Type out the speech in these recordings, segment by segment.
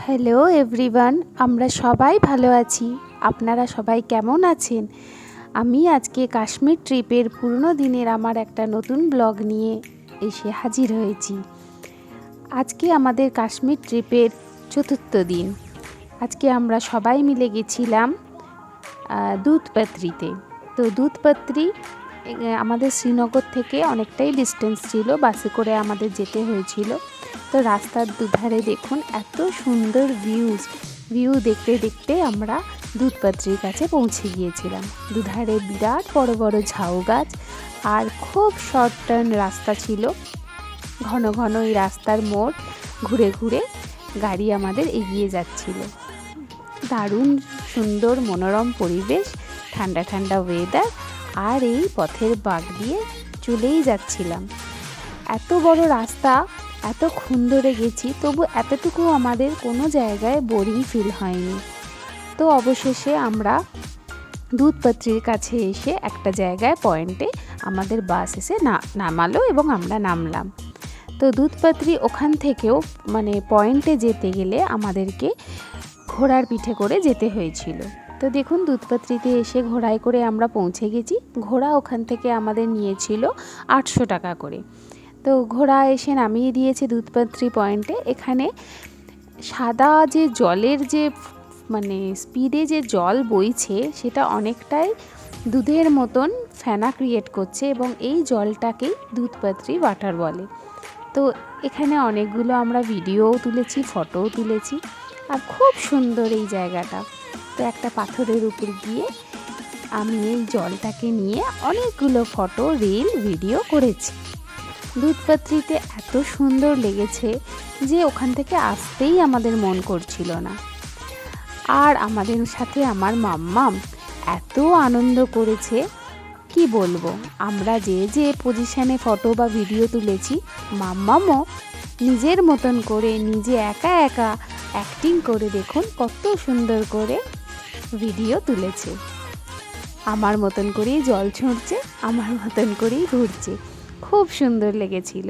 Hello everyone আমরা সবাই ভালো আছি। আপনারা সবাই কেমন আছেন? আমি আজকে কাশ্মীর ট্রিপের পুরনো দিনের আমার একটা নতুন ব্লগ নিয়ে এসে হাজির হয়েছি। আজকে আমাদের কাশ্মীর ট্রিপের চতুর্থ দিন। আজকে আমরা সবাই মিলে গেছিলাম দুধপাত্রিতে। তো দুধপাত্রি আমাদের শ্রীনগর থেকে অনেকটাই ডিস্টেন্স ছিল, বাসে করে আমাদের যেতে হয়েছিল। তো রাস্তার দুধারে দেখুন এত সুন্দর ভিউজ ভিউ দেখতে দেখতে আমরা দুধপাত্রির কাছে পৌঁছে গিয়েছিলাম। দুধারে বিরাট বড় বড় ঝাউ গাছ আর খুব শর্ট টার্ন রাস্তা ছিল। ঘন ঘন এই রাস্তার মোড় ঘুরে ঘুরে গাড়ি আমাদের এগিয়ে যাচ্ছিল। দারুণ সুন্দর মনোরম পরিবেশ, ঠান্ডা ঠান্ডা ওয়েদার আর এই পথের বাগ দিয়ে চলেই যাচ্ছিলাম। এত বড় রাস্তা এত সুন্দরে গেছি, তবু এতটুকু আমাদের কোনো জায়গায় বোরিং ফিল হয়নি। তো অবশেষে আমরা দুধপাত্রির কাছে এসে একটা জায়গায় পয়েন্টে আমাদের বাস এসে না, নামালো এবং আমরা নামলাম। তো দুধপাত্রি ওখান থেকেও মানে পয়েন্টে যেতে গেলে আমাদেরকে ঘোড়ার পিঠে করে যেতে হয়েছিল। তো দেখুন, দুধপাত্রিতে এসে ঘোড়ায় করে আমরা পৌঁছে গেছি। ঘোড়া ওখান থেকে আমাদের নিয়েছিল আটশো টাকা করে। তো ঘোড়া এসে নামিয়ে দিয়েছে দুধপাত্রি পয়েন্টে এখানে সাদা যে জলের যে মানে স্পিডে যে জল বইছে, সেটা অনেকটাই দুধের মতন ফেনা ক্রিয়েট করছে এবং এই জলটাকেই দুধপাত্রি ওয়াটার বলে। তো এখানে অনেকগুলো আমরা ভিডিওও তুলেছি ফটোও তুলেছি, আর খুব সুন্দর এই জায়গাটা। তো একটা পাথরের উপর গিয়ে আমি এই জলটাকে নিয়ে অনেকগুলো ফটো রিল ভিডিও করেছি। দুধপাত্রিতে এত সুন্দর লেগেছে যে ওখান থেকে আসতেই আমাদের মন করছিল না। আর আমাদের সাথে আমার মাম্মাম এত আনন্দ করেছে, কি বলব? আমরা যে যে পজিশনে ফটো বা ভিডিও তুলেছি, মাম্মামও নিজের মতন করে, নিজে একা একা অ্যাক্টিং করে দেখুন কত সুন্দর করে ভিডিও তুলেছে। আমার মতন করেই জল ছুঁড়ছে, আমার মতন করেই ঘুরছে। খুব সুন্দর লেগেছিল।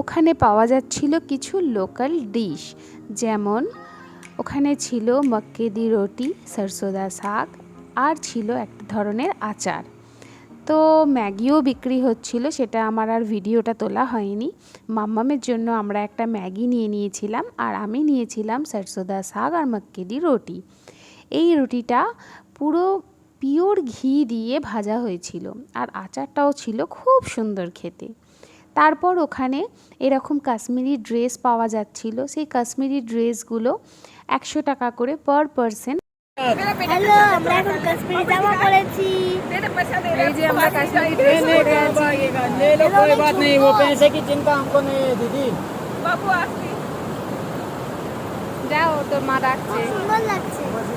ওখানে পাওয়া যাচ্ছিল কিছু লোকাল ডিশ, যেমন ওখানে ছিল মক্কেদি রুটি, সরসোদা শাক, আর ছিল এক ধরনের আচার। তো ম্যাগিও বিক্রি হচ্ছিল, সেটা আমার আর ভিডিওটা তোলা হয়নি। মাম্মামের জন্য আমরা একটা ম্যাগি নিয়ে নিয়েছিলাম, আর আমি নিয়েছিলাম সরসোদা শাক আর মক্কেদি রুটি। এই রুটিটা পুরো পিওর ঘি দিয়ে ভাজা হয়েছিল আর আচারটাও ছিল খুব সুন্দর খেতে তারপর ওখানে এরকম কাশ্মীরি ড্রেস পাওয়া যাচ্ছিল সেই কাশ্মীরি ড্রেসগুলো একশো টাকা করে পার পারসন হ্যালো আমরা এখন কাশ্মীরি জামা পরেছি এই যে আমরা কাশ্মীরি ले ড্রেস ले পরে আছি भागेगा ले लो कोई बात नहीं वो पैसे की चिंता हमको नहीं है दीदी বাবু আসছি যাও তোর মা ডাকছে সুন্দর লাগছে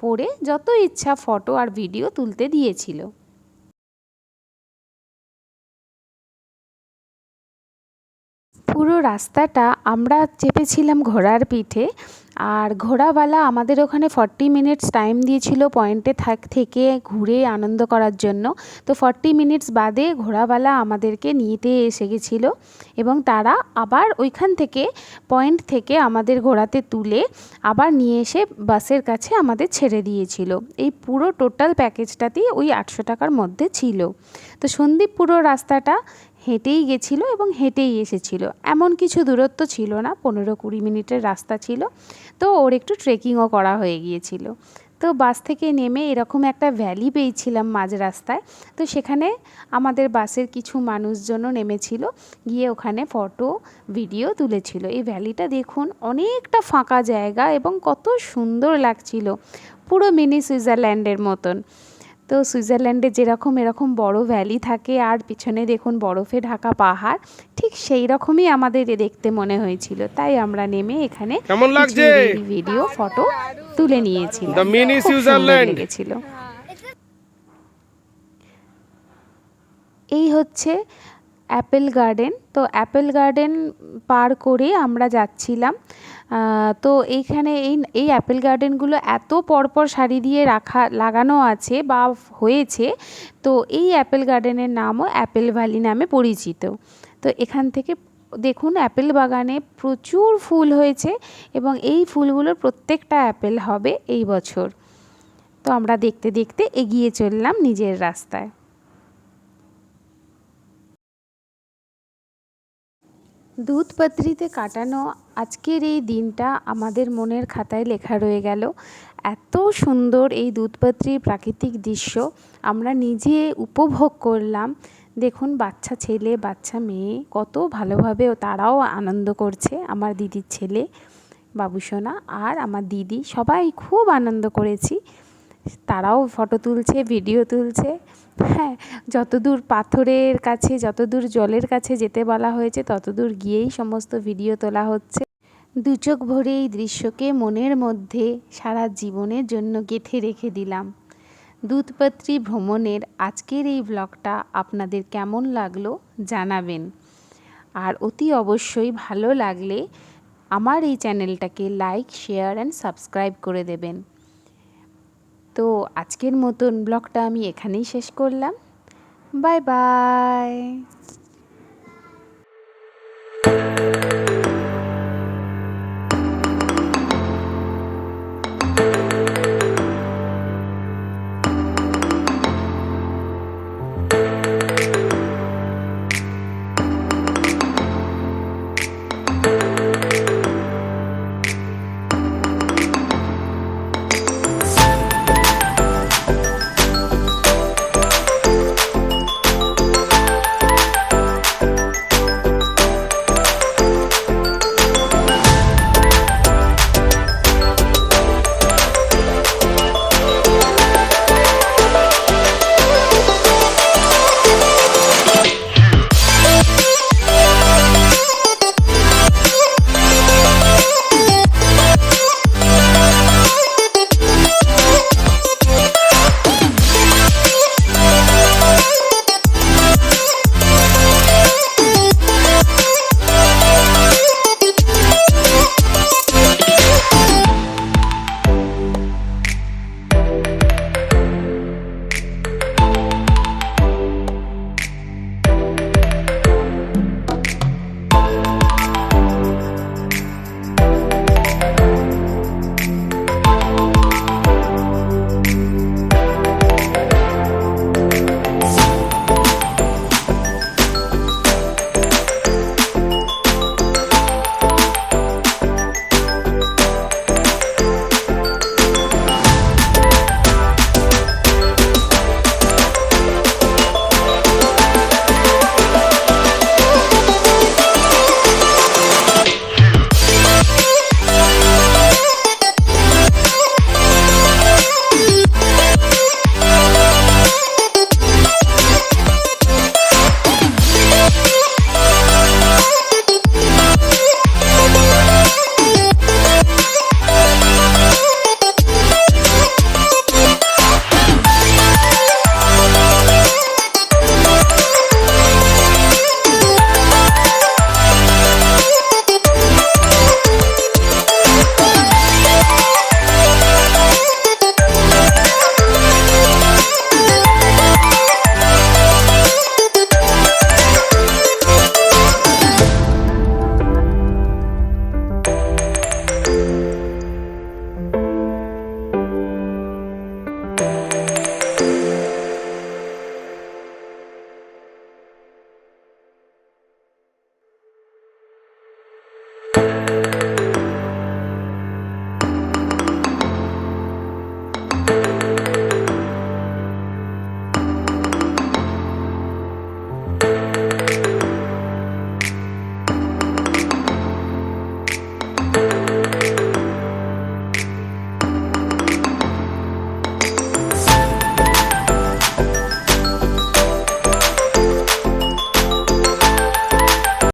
পরে যত ইচ্ছা ফটো আর ভিডিও তুলতে দিয়েছিল। পুরো রাস্তাটা আমরা চেপেছিলাম ঘোড়ার পিঠে। আর ঘোড়াওয়ালা আমাদের ওখানে ফর্টি মিনিটস টাইম দিয়েছিল পয়েন্টে থাক, থেকে ঘুরে আনন্দ করার জন্য। তো ফর্টি মিনিটস বাদে ঘোড়াওয়ালা আমাদেরকে নিতে এসে গেছিল এবং তারা আবার ওইখান থেকে পয়েন্ট থেকে আমাদের ঘোড়াতে তুলে আবার নিয়ে এসে বাসের কাছে আমাদের ছেড়ে দিয়েছিল। এই পুরো টোটাল প্যাকেজটাতেই ওই আটশো টাকার মধ্যে ছিল। তো সন্দীপ পুরো রাস্তাটা হেঁটেই গেছিল এবং হেঁটেই এসেছিল। এমন কিছু দূরত্ব ছিল না, পনেরো কুড়ি মিনিটের রাস্তা ছিল। তো ওর একটু ট্রেকিংও করা হয়ে গিয়েছিল। তো বাস থেকে নেমে এরকম একটা ভ্যালি পেয়েছিলাম মাঝ রাস্তায়। তো সেখানে আমাদের বাসের কিছু মানুষজনও নেমেছিল। গিয়ে ওখানে ফটো ভিডিও তুলেছিল। এই ভ্যালিটা দেখুন, অনেকটা ফাঁকা জায়গা এবং কত সুন্দর লাগছিল। পুরো মিনি সুইজারল্যান্ডের মতন। তো সুইজারল্যান্ডে যেরকম এরকম বড় ভ্যালি থাকে আর পিছনে দেখুন বরফে ঢাকা পাহাড় ঠিক সেই রকমই আমাদের দেখতে মনে হয়েছিল। তাই আমরা নেমে এখানে কেমন লাগছে? ভিডিও ফটো তুলে নিয়েছিলাম। খুব সুন্দর লেগেছিল। এই হচ্ছে অ্যাপেল গার্ডেন। তো অ্যাপেল গার্ডেন পার করে আমরা যাচ্ছিলাম। তো এইখানে এই এই অ্যাপেল গার্ডেনগুলো এত পরপর সারি দিয়ে রাখা, লাগানো আছে বা হয়েছে, তো এই অ্যাপেল গার্ডেনের নামও অ্যাপেল ভ্যালি নামে পরিচিত। তো এখান থেকে দেখুন, অ্যাপেল বাগানে প্রচুর ফুল হয়েছে এবং এই ফুলগুলোর প্রত্যেকটা অ্যাপেল হবে এই বছর। তো আমরা দেখতে দেখতে এগিয়ে চললাম নিজের রাস্তায়। দুধপাত্রিতে কাটানো আজকের এই দিনটা আমাদের মনের খাতায় লেখা রয়ে গেল। এত সুন্দর এই দুধপাত্রির প্রাকৃতিক দৃশ্য আমরা নিজে উপভোগ করলাম। দেখুন, বাচ্চা ছেলে, বাচ্চা মেয়ে, কত ভালোভাবে তারাও আনন্দ করছে আমার দিদির ছেলে বাবুসোনা আর আমার দিদি। সবাই খুব আনন্দ করেছি। তারাও ফটো তুলছে, ভিডিও তুলছে। হ্যাঁ যতদূর পাথরের কাছে, যতদূর জলের কাছে যেতে বলা হয়েছে, ততদূর গিয়েই সমস্ত ভিডিও তোলা হচ্ছে। দু চোখ ভরে এই দৃশ্যকে মনের মধ্যে সারা জীবনের জন্য গেঁথে রেখে দিলাম। দুধপাত্রী ভ্রমণের আজকের এই ব্লগটা আপনাদের কেমন লাগল জানাবেন। আর অতি অবশ্যই ভালো লাগলে আমার এই চ্যানেলটাকে লাইক শেয়ার অ্যান্ড সাবস্ক্রাইব করে দেবেন। তো আজকের মতন ব্লগটা আমি এখানেই শেষ করলাম। Bye bye